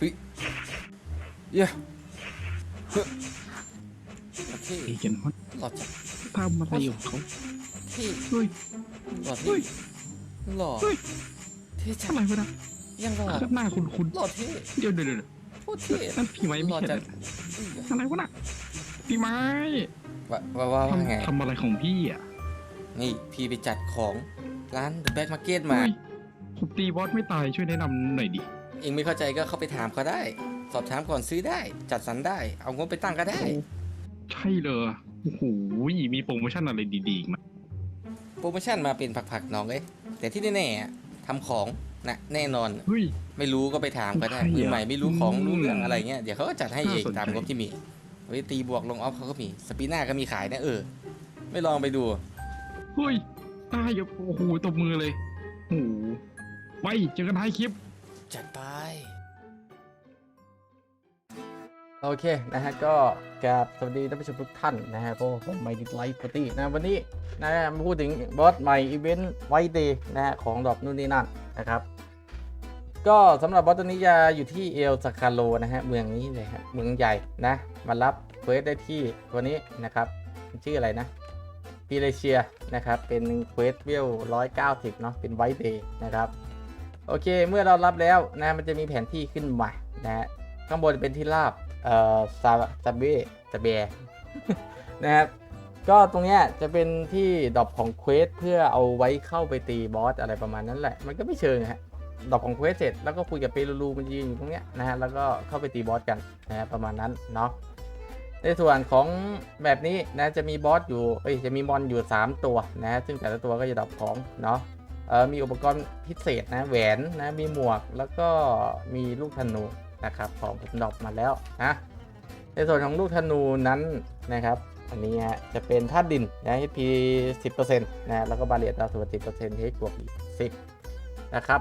เฮ้ยเย้เฮ้ยโอเคไอ้เจนฮอตหล่อจังทำอะไรอยู่เขาเท่เฮ้ยหล่อเฮ้เท่ยหล่อเฮ้ยเท่จังอะไรวะนะยังหล่อหน้าคุณคุณหล่อเท่เดี๋ยวเดี๋ยวเดี๋ยวโคตรเท่นั่นพี่ไม้ไม่หล่อใช่จังอะไรวะน่ะพี่ไม้ว่าว่าว่าว่าไง ทำทำอะไรของพี่อะนี่พี่ไปจัดของร้าน The Back Market มา เฮ้ยผมตีบอสไม่ตายช่วยแนะนำหน่อยดิ เองไม่เข้าใจก็เข้าไปถามเขาได้ สอบถามก่อนซื้อได้ จัดสรรได้ เอางบไปตั้งก็ได้ ใช่เลยโอ้โหมีโปรโมชั่นอะไรดีๆอีกไหมโปรโมชั่นมาเป็นผักๆน้องเลยแต่ที่แน่ๆอะทำของนะแน่นอน เฮ้ย ไม่รู้ก็ไปถามก็ได้ใช่มืออะใหม่ไม่รู้ของอืมรู้เรื่องอะไรเงี้ยเดี๋ยวเขาก็จัดให้เองน่าสนใจ ตามงบที่มีเว้ยตีบวกลงออฟเขาก็มีสปีน่าก็มีขายนะเออ ไม่ลองไปดู เฮ้ยตายอย่าโอ้โหตบมือเลยโอ้โหไปเจอกันท้ายคลิป จัดไป โอเคนะฮะก็กราบสวัสดีท่านผู้ชมทุกท่านนะฮะก็ผมไมดิไลฟ์ปตี้นะวันนี้นะฮะมาพูดถึงบอสใหม่อีเวนต์ไวเดย์นะฮะของดอกนู่นนี่นั่นนะครับก็สำหรับบอสตัวนี้จะอยู่ที่เอลสคาโลนะฮะเมืองนี้เลยฮะเมืองใหญ่นะมารับเควสได้ที่ตัวนี้นะครับชื่ออะไรนะพีเลเชียนะครับเป็นเควสเวล190เนาะเป็นไวเดย์นะครับ โอเค เมื่อเรารับแล้วนะมันจะมีแผนที่ขึ้นมานะข้างบนเป็นที่ราบเอ่อซาซาเบซาเบนะครับก็ตรงเนี้ยจะเป็นที่ดรอปของเควสเพื่อเอาไว้เข้าไปตีบอสอะไรประมาณนั้นแหละ มันก็ไม่เชิงฮะดรอปของเควสเสร็จแล้วก็คุยกับเปรูรูมันยืนอยู่ตรงเนี้ยนะฮะแล้วก็เข้าไปตีบอสกันนะฮะประมาณนั้นเนาะในส่วนของแบบนี้นะจะมีบอสอยู่เอ้ยจะมีมอนอยู่ 3 ตัวนะซึ่งแต่ละตัวก็จะดรอปของเนาะ มีอุปกรณ์พิเศษนะแหวนนะมีหมวกแล้วก็มีลูกธนูนะครับของผมดอปมาแล้วนะในส่วนของลูกธนูนั้นนะครับ อันนี้จะเป็นธาตุดินนะ HP 10%นะแล้วก็บาเรียดดาวส่วน10%เทคบวกอีก10นะครับ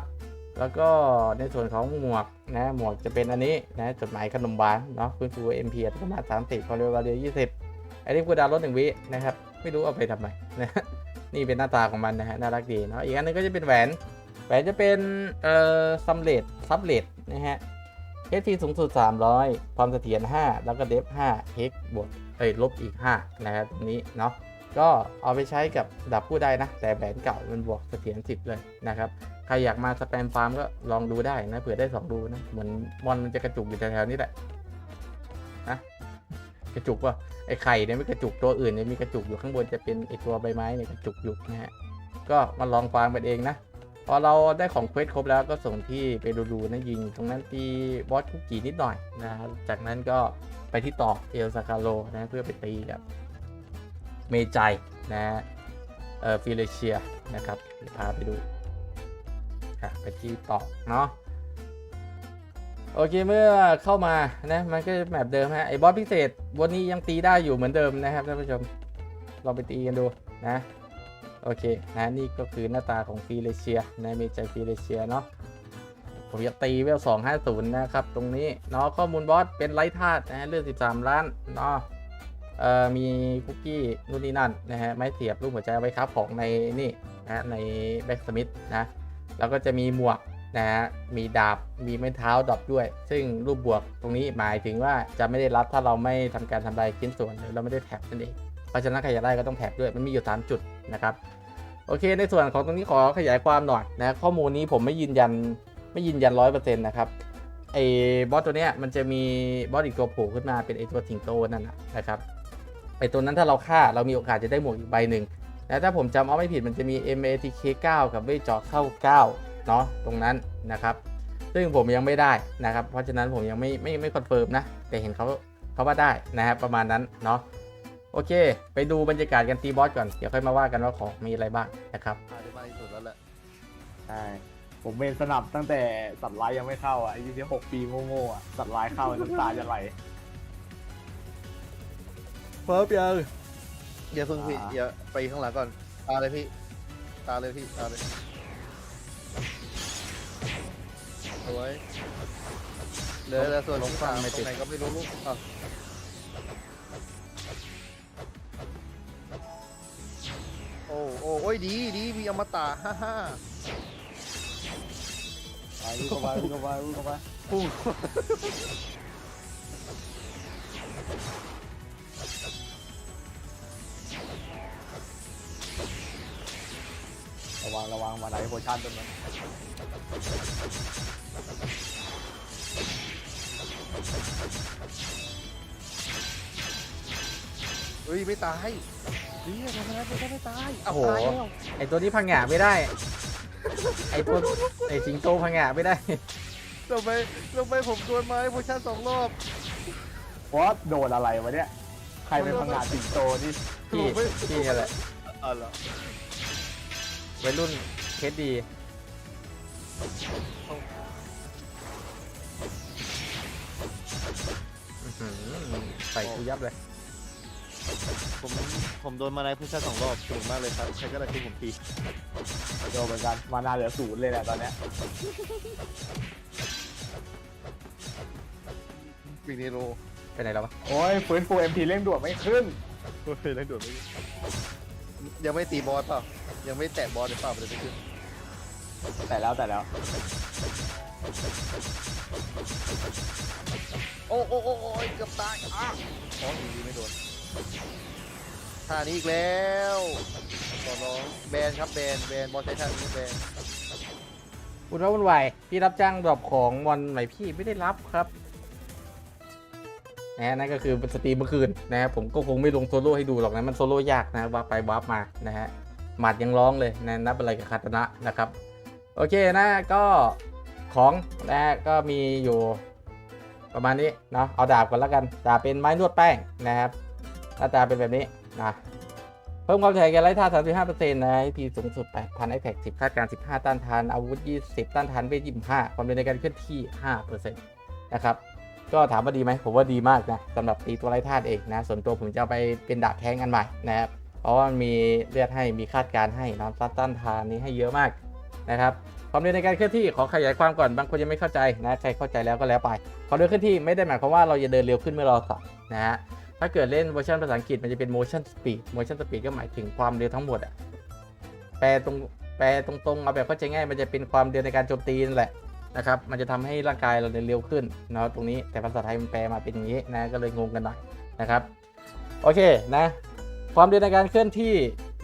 แล้วก็ในส่วนของหมวกนะหมวกจะเป็นอันนี้นะจดหมายขนมหวานเนาะคุณฟู MP ประมาณ30ความเร็วบาเรีย20อันนี้กูดาวลด1วินะครับ ไม่รู้เอาไปทำไมนะ นี่เป็นหน้าตาของมันนะฮะน่ารักดีเนาะอีกอันหนึงก็จะเป็นแหวนแหวนจะเป็นเอ่อซัมเลดซับเลดนะฮะ HP สูงสุด 300 ความเสถียร 5 แล้วก็เดฟ5 h บวกเอ้ยลบอีก 5 นะครับตรงนี้เนาะก็เอาไปใช้กับดับผู้ได้นะ แต่แหวนเก่ามันบวกเสถียร 10 เลยนะครับ ใครอยากมาสแปมฟาร์มก็ลองดูได้นะเผื่อได้2ดูนะ เหมือนมอนมันจะกระจุกอยู่แถวๆนี้แหละนะ กระจุกป่ะไอ้ไข่เนี่ยไม่กระจุกตัวอื่นเนี่ยมีกระจุกอยู่ข้างบนจะเป็นไอ้ตัวใบไม้เนี่ยกระจุกอยู่นะฮะก็มาลองฟังกันเองนะพอเราได้ของเควสครบแล้วก็ส่งที่ไปดูๆนะยิง ตรงนั้นตีบอสคุกกี้นิดหน่อยนะฮะจากนั้นก็ไปที่ต่อเอลซาคาโลนะเพื่อไปตีกับเมจัยนะเอ่อฟิเลเชียนะครับพาไปดูไปที่ต่อเนาะ โอเคเมื่อเข้ามานะมันก็แบบเดิมฮะไอ้บอสพิเศษวันนี้ยังตีได้อยู่เหมือนเดิมนะครับท่านผู้ชมลองไปตีกันดูนะโอเคนะนี่ก็คือหน้าตาของฟีเลเชียนะมีใจฟีเลเชียเนาะผมจะตีเวล250นย์นะครับ ตรงนี้เนาะข้อมูลบอสเป็นไลท์ธาตุนะเลือด13ล้านเนาะเอ่อมีคุกกี้นู่นนี่นั่นนะฮะไม้เสียบรูปหัวใจไว้ครับของในนี่นะในแบ็กสมิธนะแล้วก็จะมีหมวก นะฮะมีดาบมีไม้เท้าดรอปด้วย ซึ่งรูปบวกตรงนี้หมายถึงว่าจะไม่ได้รับถ้าเราไม่ทำการทำลายชิ้นส่วนหรือเราไม่ได้แท็บนั่นเองเพราะฉะนั้นใครอยากได้ก็ต้องแท็บด้วยมันมีอยู่ 3 จุดนะครับโอเค ในส่วนของตรงนี้ขอขยายความหน่อยนะข้อมูลนี้ผมไม่ยืนยันไม่ยืนยันร้อยเปอร์เซ็นต์นะครับไอ้บอสตัวเนี้ยมันจะมีบอสอีกตัวโผล่ขึ้นมาเป็นไอ้ตัวสิงโตนั่นนะครับไอ้ตัวนั้นถ้าเราฆ่าเรามีโอกาสจะได้หมวกอีกใบหนึ่งนะถ้าผมจำเอาไม่ผิดมันจะมี MATK 9 กับเวจอเข้า 9 เนาะตรงนั้นนะครับ ซึ่งผมยังไม่ได้นะครับ เพราะฉะนั้นผมยังไม่ไม่ไม่คอนเฟิร์มนะ แต่เห็นเขาเขาว่าได้นะครับประมาณนั้นเนาะโอเค ไปดูบรรยากาศกันตีบอสก่อน เดี๋ยวค่อยมาว่ากันว่าของมีอะไรบ้างนะครับหาได้มากที่สุดแล้วแหละใช่ผมเป็นสนับตั้งแต่สัตว์ร้ายยังไม่เข้าอะอายุที่หกปีโง่ๆอะสัตว์ร้ายเข้าน้ำตาจะไหล เฟิร์สยังอย่าเพิ่งพี่อ่า อย่าไปข้างหลังก่อน ตาเลยพี่ ตาเลยพี่ ตาเลย สวยเหลือแต่ส่วนที่สามตรงไหนก็ไม่รู้ลูกอะโอ้โอ้โอ้ยดีดีมีอมตะฮ่าฮ่าไปวิ่งเข้าไปวิ่งเข้าไปวิ่งเข้าไปพุ่งระวังระวังมาไหนโพชั่นตรงนั้น ยไม่ตายเฮียทำไมไม่ได้ไม่ตายเอาโอ้โห ตายแล้วไอตัวนี้พังงะไม่ได้ ไอตัวไอสิงโตพังงะไม่ได้ทำไมทำไมผมโดนไม้โพชั่นสองรอบวอสโดนอะไรวะเนี่ย ใครเป็นพังงาสิงโตนี่พี่พี่นี่แหละอ๋อเหรอวัยรุ่นเคสดีอื้อหือใส่กูยับเลย ผมผมโดนมาไนโพชั่นสองรอบสนุกมากเลยครับใครก็ได้ช่วยผมทีโดนเหมือนกันมานาเหลือศูนย์เลยแหละตอนเนี้ยปีนี้โรไปไหนแล้ววะโอ้ยฟื้นฟูเอ็มพีเร่งด่วนไม่ขึ้นเฮ้ยเล่นด่วนไม่ยังไม่ตีบอสเปล่ายังไม่แตะบอสหรือเปล่ามันเลยไม่ขึ้นแต่แล้วแต่แล้วโอ้โอ้โอ้โอ้ยเกือบตายอะอ๋อดีไม่โดน ท่านี้อีกแล้วขอร้องแบนครับแบนแบนบอสใช้ท่านี้แบนคุณว่าวุ่นวายพี่รับจ้างดรอปของวันไหนพี่ไม่ได้รับครับนะฮะนั่นก็คือสตรีมเมื่อคืนนะครับผมก็คงไม่ลงโซโล่ให้ดูหรอกนะมันโซโล่ยากนะว่าไปวาร์ปมานะฮะหมัดยังร้องเลยนะนับอะไรกับคาตนะนะครับ โอเคนะก็ของนะก็มีอยู่ประมาณนี้เนาะเอาดาบก่อนแล้วกัน ดาบเป็นไม้นวดแป้งนะครับ หน้าตาเป็นแบบนี้นะเพิ่มความแข็งแกร่งไร้ท่า35%นะพีสูงสุด 8,000ไอแท็ก10คาดการ 15 ต้านทาน อาวุธ 20 ต้านทานเวท25 ความเร็วในการเคลื่อนที่ 5%นะครับ ก็ถามว่าดีไหมผมว่าดีมากนะสำหรับตีตัวไร้ธาตุเองนะ ส่วนตัวผมจะไปเป็นดาบแทงอันใหม่นะครับ เพราะว่ามันมีเลือดให้ มีคาดการให้นะต้านต้านทานนี้ให้เยอะมากนะครับความเร็วในการเคลื่อนที่ขอขยายความก่อนบางคนยังไม่เข้าใจนะใครเข้าใจแล้วก็แล้วไปความเร็วเคลื่อนที่ไม่ได้หมายความว่าเราจะเดินเร็วขึ้นเมื่อเราสับนะฮะ ถ้าเกิดเล่นเวอร์ชันภาษาอังกฤษมันจะเป็น motion speed motion speed ก็หมายถึงความเร็วทั้งหมดอะแปลตรงแปลตรงๆเอาแบบเข้าใจง่ายมันจะเป็นความเร็วในการโจมตีนั่นแหละนะครับ มันจะทำให้ร่างกายเราเดินเร็วขึ้นเนาะตรงนี้แต่ภาษาไทยมันแปลมาเป็นอย่างนี้นะก็เลยงงกันหน่อยนะครับโอเคนะความเร็วในการเคลื่อนที่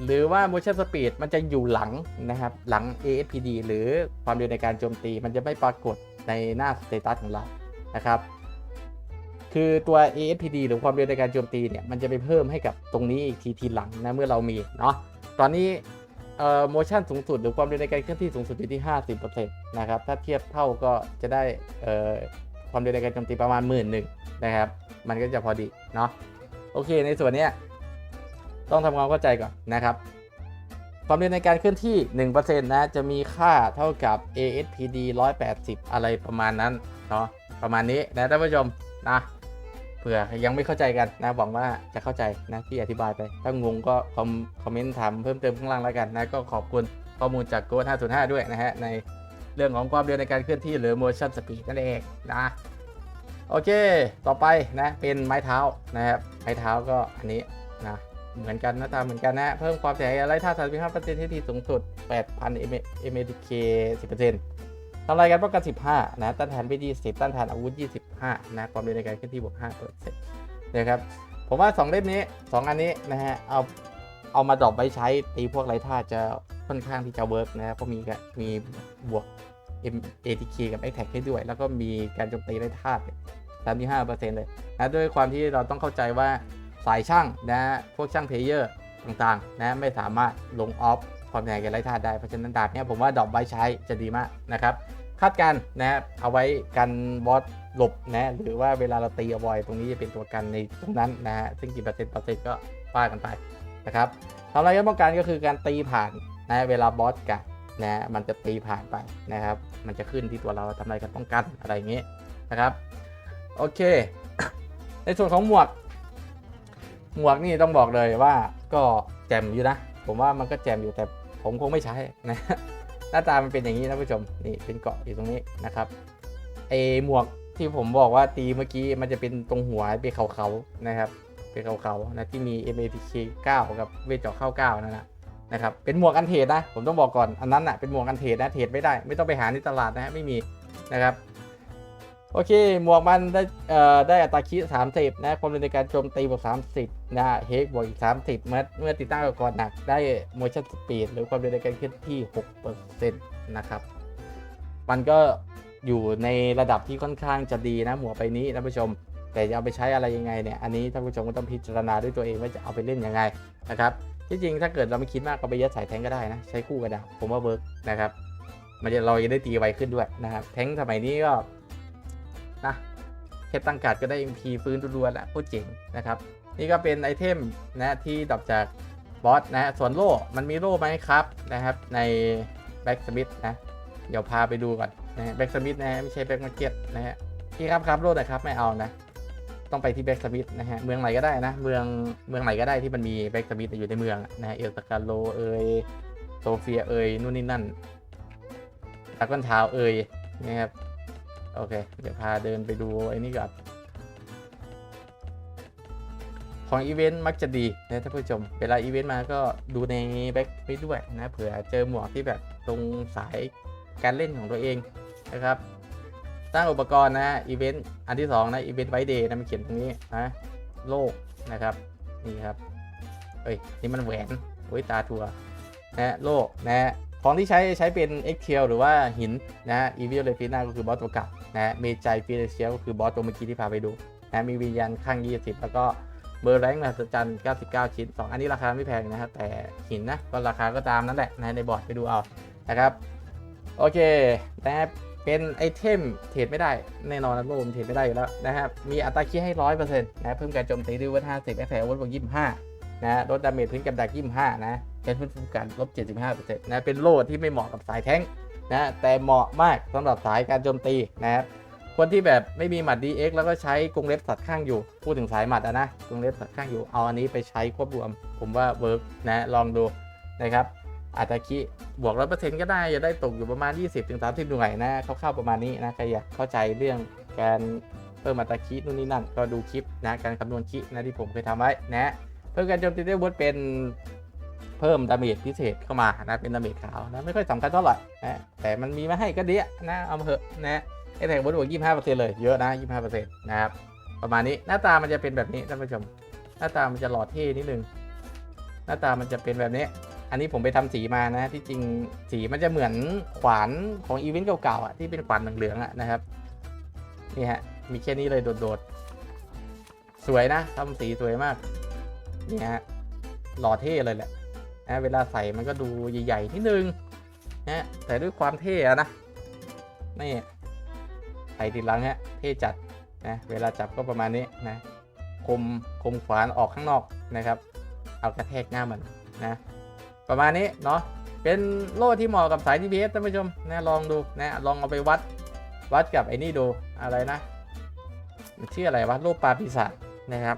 หรือว่า motion speed มันจะอยู่หลังนะครับ หลัง AFPD หรือความเร็วในการโจมตี มันจะไม่ปรากฏในหน้า status ของเรานะครับ คือตัว AFPD หรือความเร็วในการโจมตีเนี่ยมันจะไปเพิ่มให้กับตรงนี้อีกทีทีหลังนะเมื่อเรามีเนาะตอนนี้เอ่อ motion สูงสุดหรือความเร็วในการเคลื่อนที่สูงสุดอยู่ที่ 50%นะครับถ้าเทียบเท่าก็จะได้เอ่อความเร็วในการโจมตีประมาณหมื่นหนึ่งนะครับ มันก็จะพอดีเนาะโอเคในส่วนนี้ต้องทำความเข้าใจก่อนนะครับความเร็วในการเคลื่อนที่ 1%นะจะมีค่าเท่ากับ ASPD 180 อะไรประมาณนั้นเนาะประมาณนี้นะท่านผู้ชมนะ ผื่อยังไม่เข้าใจกันนะหวังว่าจะเข้าใจนะที่อธิบายไป ถ้างงก็คอมคอมเมนต์ถามเพิ่มเติมข้างล่างแล้วกันนะก็ขอบคุณข้อมูลจากโค้ด505 ด้วยนะฮะ ในเรื่องของความเร็วในการเคลื่อนที่หรือ motion speed นั่นเองนะ โอเค ต่อไปนะเป็นไม้เท้านะครับไม้เท้าก็อันนี้นะเหมือนกันหน้าตาเหมือนกันนะ เพิ่มความแข็งแรงไร้ท่า35%ที่ที่สูงสุด 8,000 mdk 10%ทำลายการป้องกัน 15 นะ ต้านทานไป20 ต้านทานอาวุธ 5นะความเร็วในการเคลื่อนที่บวก5%นต์นะครับผมว่า 2 เล่มนี้ 2 อันนี้นะฮะเอาเอามาดรอปไว้ใช้ตีพวกไรท่าจะค่อนข้างที่จะเวิร์กนะครับเพราะมีมีบวก MATK กับ a t t a c ให้ด้วย แล้วก็มีการโจมตีไร้ท่า35%เซ็นต์เลยนะด้วยความที่เราต้องเข้าใจว่าสายช่างนะพวกช่างเพลเยอร์ต่างๆนะไม่สามารถลงออฟความแรงกันไร้ธาตุได้เพราะฉะนั้นดาบเนี้ยผมว่าดรอปไว้ใช้จะดีมากนะครับ คาดการณ์นะเอาไว้กันบอสหลบนะหรือว่าเวลาเราตีอาไว้ตรงนี้จะเป็นตัวกันในตรงนั้นนะฮะซึ่งกี่เปอร์เซ็นต์เปอร์เซ็นต์ก็ว่ากันไปนะครับทำอะไรกันป้องกันก็คือการตีผ่านนะเวลาบอสกัดนะมันจะตีผ่านไปนะครับ มันจะขึ้นที่ตัวเราทำอะไรกันป้องกันอะไรอย่างนี้นะครับโอเค ในส่วนของหมวก หมวกนี่ต้องบอกเลยว่าก็แจ่มอยู่นะ ผมว่ามันก็แจ่มอยู่แต่ผมคงไม่ใช้นะ หน้าตามันเป็นอย่างนี้นะผู้ชมนี่เป็นเกาะอยู่ตรงนี้นะครับไอหมวกที่ผมบอกว่าตีเมื่อกี้มันจะเป็นตรงหัวเป็นเขาๆนะครับเป็นเขาๆนะที่มี MATK 9 กับเวทเจาะเข้า9นั่นแหละนะครับเป็นหมวกอันเทรดนะผมต้องบอกก่อนอันนั้นอะเป็นหมวกอันเทรดนะเทรดไม่ได้ ไม่ต้องไปหาในตลาดนะฮะไม่มีนะครับ โอเค หมวกมันได้เอ่อได้อัตราคิด30 นะ ความเร็วในการโจมตีบวก30 นะเฮกบวกอีก 30 เมื่อเมื่อติดตั้งกับก่อนหนักได้ motion speed หรือความเร็วในการเคลื่อนที่ 6%นะครับ มันก็อยู่ในระดับที่ค่อนข้างจะดีนะ หมวกใบนี้ท่านผู้ชม แต่จะเอาไปใช้อะไรยังไงเนี่ย อันนี้ท่านผู้ชมก็ต้องพิจารณาด้วยตัวเองว่าจะเอาไปเล่นยังไงนะครับ ที่จริงถ้าเกิดเราไม่คิดมากก็ไปยัดสายแทงก็ได้นะ ใช้คู่กันดาบผมว่าเวิร์กนะครับ มันจะเราจะได้ตีไวขึ้นด้วยนะครับ แทงสมัยนี้ก็ นะแค่ตั้งการ์ดก็ได้ MP ฟื้นรัวๆแล้วโคตรเจ๋งนะครับนี่ก็เป็นไอเทมนะที่ดรอปจากบอสนะส่วนโล่มันมีโล่ไหมครับนะครับในแบ็กสมิธนะเดี๋ยวพาไปดูก่อนนะแบ็กสมิธนะฮะไม่ใช่แบ็กมาร์เก็ตนะฮะพี่ครับครับโล่หนะครับไม่เอานะต้องไปที่แบ็กสมิธนะฮะเมืองไหนก็ได้นะเมืองเมืองไหนก็ได้ที่มันมีแบ็กสมิธอยู่ในเมืองนะฮะเอลสกาโลเอยโซเฟียเอยนู่นนี่นั่นตะกอนเท้าเอยนะครับ โอเค เดี๋ยวพาเดินไปดูไอ้นี่ก่อนของอีเวนต์มักจะดีนะท่านผู้ชม เวลาอีเวนต์มาก็ดูในแบ็กไปด้วยนะเผื่อเจอหมวกที่แบบตรงสายการเล่นของตัวเองนะครับสร้างอุปกรณ์นะอีเวนต์อันที่2นะอีเวนต์ไวเดย์นะมันเขียนตรงนี้นะโลกนะครับนี่ครับเอ้ยนี่มันแหวนโอ้ยตาทัวนะโลกนะ ของที่ใช้ใช้เป็น x t l หรือว่าหินนะอีวิลเลฟิน่าก็คือบอสตัวเก่านะเมจายฟิเลเชียก็คือบอสตัวเมื่อกี้ที่พาไปดูนะมีวิญญาณข้าง 20 แล้วก็เบอร์แรงมหัศจรรย์99 ชิ้น 2 อันนี้ราคาไม่แพงนะครับแต่หินนะก็ราคาก็ตามนั่นแหละนะในบอร์ดไปดูเอานะครับโอเคนะครับเป็นไอเทมเทรดไม่ได้แน่นอนนะโลมเทรดไม่ได้อยู่แล้วนะครับมีอัตราคีย์ให้ร้อยเปอร์เซ็นต์นะเพิ่มการโจมตีด้วยวัตห้าสิบแอฟแฟร์วัตบวกยี่สิบห้านะลดดาเมจพื้นกับดักยี่สิบห้านะ เป็นพื้นฟูกันลบเจ็ดสิบห้าเปอร์เซ็นต์นะเป็นโล่ที่ไม่เหมาะกับสายแท้งนะแต่เหมาะมากสำหรับสายการโจมตีนะครับคนที่แบบไม่มีหมัด DX แล้วก็ใช้กรงเล็บสัตว์ข้างอยู่ พูดถึงสายหมัดอะนะกรงเล็บสัตว์ข้างอยู่เอาอันนี้ไปใช้ควบรวม ผมว่าเวิร์กนะลองดูนะครับอาตาคิบวกร้อยเปอร์เซ็นต์ก็ได้จะได้ตกอยู่ประมาณ 20-30ถึง30 หน่วยนะคร่าวๆประมาณนี้นะใครอยากเข้าใจเรื่องการเพิ่มอัตราคินู่นนี่นั่นก็ดูคลิปนะการคำนวณคินะที่ผมเคยทำไว้นะเพิ่มการโจมตีด้วยวุฒิเป็น เพิ่มดาเมจพิเศษเข้ามานะเป็นดาเมจขาวนะไม่ค่อยสำคัญเท่าไหร่นะแต่มันมีมาให้ก็ดีนะเอามาเถอะนะไอแท็กวุฒิบวก25%เซ็นต์เลยเยอะนะ25%นต์นะครับประมาณนี้หน้าตามันจะเป็นแบบนี้ท่านผู้ชม หน้าตามันจะหล่อเท่นิดนึงหน้าตามันจะเป็นแบบนี้ อันนี้ผมไปทำสีมานะ ที่จริงสีมันจะเหมือนขวานของอีเวนต์เก่าๆอะที่เป็นขวานเหลืองๆอะนะครับนี่ฮะมีแค่นี้เลยโดดๆสวยนะทำสีสวยมากนี่ฮะหล่อเท่เลยแหละ นะเวลาใส่มันก็ดูใหญ่ๆนิดนึงนะแต่ด้วยความเท่ะนะนี่ใส่ติดหลังฮะเท่จัดนะเวลาจับก็ประมาณนี้นะคมคมขวานออกข้างนอกนะครับ เอากระแทกหน้ามันนะประมาณนี้เนาะเป็นโล่ที่เหมาะกับสาย DPS ท่านผู้ชมนะลองดูนะลองเอาไปวัดวัดกับไอ้นี่ดูอะไรนะชื่ออะไรวะโล่ปลาปีศาจนะครับ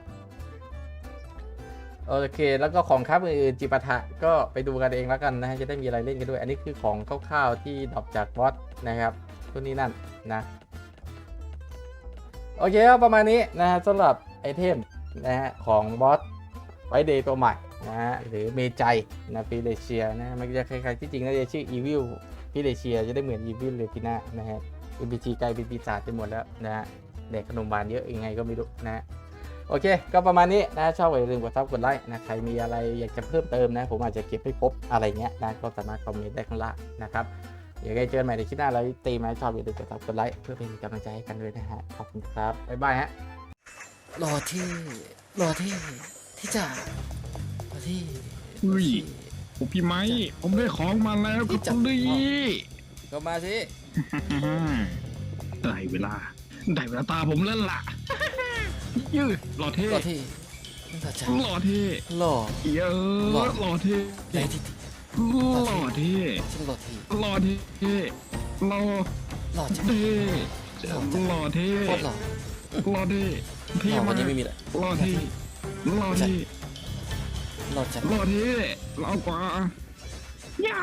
โอเค แล้วก็ของครับอื่นๆจิปาถะก็ไปดูกันเองแล้วกันนะฮะจะได้มีอะไรเล่นกันด้วย อันนี้คือของคร่าวๆที่ดรอปจากบอสนะครับตัวนี้นั่นนะโอเคครับประมาณนี้นะฮะสำหรับไอเทมนะฮะของบอสไวเดย์ตัวใหม่นะฮะหรือเมจัยนะฟิเลเชียนะมันจะคล้ายๆที่จริงน่าจะชื่ออีวิลฟิเลเชียจะได้เหมือนอีวิลเลฟิน่านะฮะเอ็มพีจีกลายเป็นปีศาจไปหมดแล้วนะฮะเด็กขนมหวานเยอะยังไงก็ไม่รู้นะฮะ โอเค ก็ประมาณนี้นะชอบอย่าลืมกดซับกดไลค์นะใครมีอะไรอยากจะเพิ่มเติมนะ ผมอาจจะเก็บให้ครบอะไรเงี้ยนะก็สามารถคอมเมนต์ได้ข้างล่างนะครับเดี๋ยวไงเจอกันใหม่ในคลิปหน้าเราตีมาชอบอย่าลืมกดซับกดไลค์เพื่อเป็นกำลังใจให้กันด้วยนะฮะขอบคุณครับบ๊ายบายฮะรอที่รอที่ที่จะรอที่เฮ้ยโอ้พี่ไม้ผมได้ของมาแล้วครับคุณลี่ก็มาสิได้เวลาได้เวลาตาผมแล้วล่ะ ยืดหล่อเท่รอที่ที่จะหล่อเท่รอเยอะหล่อเท่ในที่หล่อเท่ฉันรอที่หล่อเท่หล่อรอจังเท่หล่อเท่โคตรหล่อหล่อเท่หเท่ล่อวัมานกนี้ไม่มีเลยหล่อเท่หล่อเท่หล่อจังหล่อเท่หล่อกว่าย่า